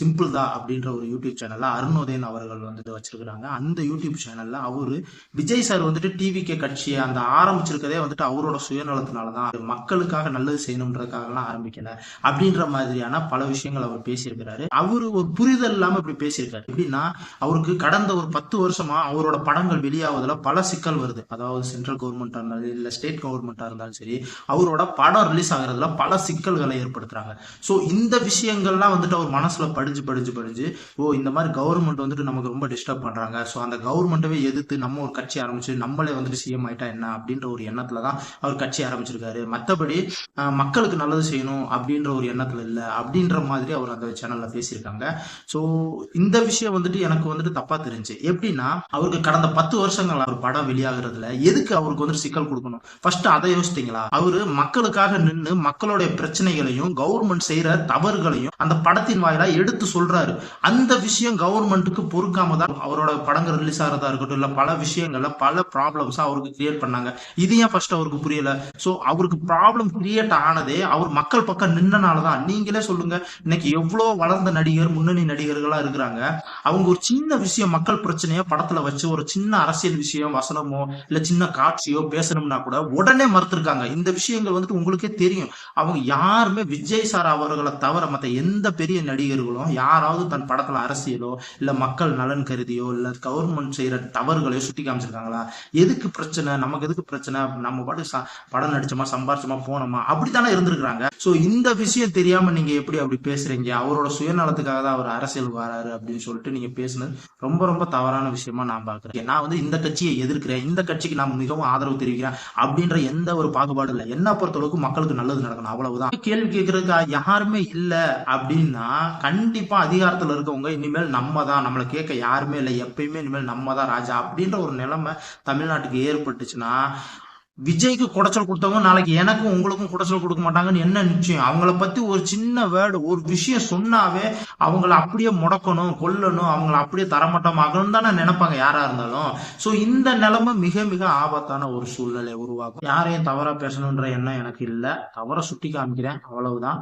Simple தான் அப்படின்ற ஒரு யூடியூப் சேனல்ல அருணோதயன் அவர்கள் வந்துட்டு வச்சிருக்கிறாங்க. அந்த யூடியூப் சேனல்ல அவரு விஜய் சார் வந்துட்டு டிவிகே கட்சியை அந்த ஆரம்பிச்சிருக்கதே வந்துட்டு அவரோட சுயநலத்தினால தான் மக்களுக்காக நல்லது செய்யணுன்றதுக்காகலாம் ஆரம்பிக்கல அப்படின்ற மாதிரியான பல விஷயங்கள் அவர் பேசியிருக்கிறாரு. அவரு ஒரு புரிதல் இல்லாம இப்படி பேசியிருக்காரு. எப்படின்னா அவருக்கு கடந்த ஒரு பத்து வருஷமா அவரோட படங்கள் வெளியாவதுல பல சிக்கல் வருது. அதாவது சென்ட்ரல் கவர்மெண்டா இருந்தாலும் இல்ல ஸ்டேட் கவர்மெண்டா இருந்தாலும் சரி அவரோட படம் ரிலீஸ் ஆகுறதுல பல சிக்கல்களை ஏற்படுத்துறாங்க. சோ இந்த விஷயங்கள்லாம் வந்துட்டு அவர் மனசுல படிஞ்சு படிஞ்சு படிஞ்சு ஓ இந்த மாதிரி கவர்மெண்ட் வந்துட்டு நமக்கு ரொம்ப டிஸ்டர்ப் பண்றாங்க. ஸோ அந்த கவர்மெண்ட்டவே எதிர்த்து நம்ம ஒரு கட்சி ஆரம்பிச்சு நம்மளே வந்துட்டு சிஎம் ஆயிட்டா என்ன? அப்படின்ற ஒரு எண்ணத்துல தான் அவர் கட்சி ஆரம்பிச்சிருக்காரு. மற்றபடி மக்களுக்கு நல்லது செய்யணும் அப்படின்ற ஒரு எண்ணத்துல இல்லை அப்படின்ற மாதிரி அவர் அந்த சேனல்ல பேசியிருக்காங்க. ஸோ இந்த விஷயம் வந்துட்டு எனக்கு வந்துட்டு தப்பா தெரிஞ்சு. எப்படின்னா அவருக்கு கடந்த பத்து வருஷங்கள் அவர் படம் வெளியாகிறதுல எதுக்கு அவருக்கு வந்துட்டு சிக்கல் கொடுக்கணும்? ஃபர்ஸ்ட் அதை யோசித்தீங்களா அவரு மக்களுக்காக நின்று மக்களுடைய பிரச்சனைகளையும் கவர்மெண்ட் செய்யற தவறுகளையும் அந்த படத்தின் வாயிலா எடுத்து சொல்றாரு. அந்த விஷயம் கவர்மெண்ட்டுக்கு பொறுக்காம தான் அவரோட படங்கள் ரிலீஸ் ஆகிறதா இருக்கட்டும் இல்ல பல விஷயங்கள்ல பல ப்ராப்ளம்ஸ் அவருக்கு கிரியேட் பண்ணாங்க. இது ஏன் ஃபர்ஸ்ட் அவருக்கு புரியல? சோ அவருக்கு ப்ராப்ளம் கிரியேட் ஆனதே அவர் மக்கள் பக்கம் நின்னனாலதான் நீங்களே சொல்லுங்க இன்னைக்கு எவ்வளவு வளர்ந்த நடிகர் முன்னணி நடிகர்களா இருக்கிறாங்க. அவங்க ஒரு சின்ன விஷயம் மக்கள் பிரச்சனையோ படத்துல வச்சு ஒரு சின்ன அரசியல் விஷயம் வசனமோ இல்ல சின்ன காட்சியோ பேசணும்னா கூட உடனே மறுத்திருக்காங்க. இந்த விஷயங்கள் வந்துட்டு உங்களுக்கே தெரியும். அவங்க யாருமே விஜய் சார் அவர்களை தவிர மத்த எந்த பெரிய நடிகர்களும் யாராவது தன் படத்துல அரசியலோ இல்ல மக்கள் நலன் கருதியோ இல்ல கவர்மெண்ட் செய்யற தவறுகளையோ சுட்டி காமிச்சிருக்காங்களா? எதுக்கு பிரச்சனை? நமக்கு எதுக்கு பிரச்சனை? நம்ம பாட்டு படம் நடிச்சோமா சம்பாரிச்சோமா போனோமா? அப்படித்தானே இருந்திருக்கிறாங்க. சோ இந்த விஷயம் தெரியாம நீங்க எப்படி அப்படி பேசுறீங்க? அவரோட சுயநலத்துக்காக தான் அவர் அரசியல் வராரு அப்படின்னு சொல்லிட்டு நீங்க பேசுனது ரொம்ப ரொம்ப தவறான விஷயமா நான் பாக்குறேன். நான் வந்து இந்த கட்சியை எதிர்க்கிறேன். இந்த கட்சிக்கு நான் மிகவும் ஆதரவு தெரிவிக்கிறேன் அப்படின்ற எந்த ஒரு பாகுபாடும் இல்லை. என்ன பொறுத்தளவுக்கு மக்களுக்கு நல்லது நடக்கணும். அவ்வளவுதான். கேள்வி கேட்கறதுக்கு யாருமே இல்ல அப்படின்னா கண்டிப்பா அதிகாரத்தில் இருக்கவங்க இனிமேல் நம்ம தான் நம்மளை கேட்க யாருமே இல்லை எப்பயுமே இனிமேல் நம்ம தான் ராஜா அப்படின்ற ஒரு நிலைமை தமிழ்நாட்டுக்கு ஏற்பட்டுச்சுன்னா விஜய்க்கு குடைச்சல் கொடுத்தவங்க நாளைக்கு எனக்கும் உங்களுக்கும் குடைச்சல் கொடுக்க மாட்டாங்கன்னு என்ன நிச்சயம்? அவங்கள பத்தி ஒரு சின்ன வேர்டு ஒரு விஷயம் சொன்னாவே அவங்கள அப்படியே முடக்கணும் கொல்லணும் அவங்கள அப்படியே தரமட்டமாகணும்னு தானே நினைப்பாங்க யாரா இருந்தாலும். சோ இந்த நிலைமை மிக மிக ஆபத்தான ஒரு சூழ்நிலை உருவாக்கும். யாரையும் தவறா பேசணுன்ற எண்ணம் எனக்கு இல்லை. தவற சுட்டி காமிக்கிறேன். அவ்வளவுதான்.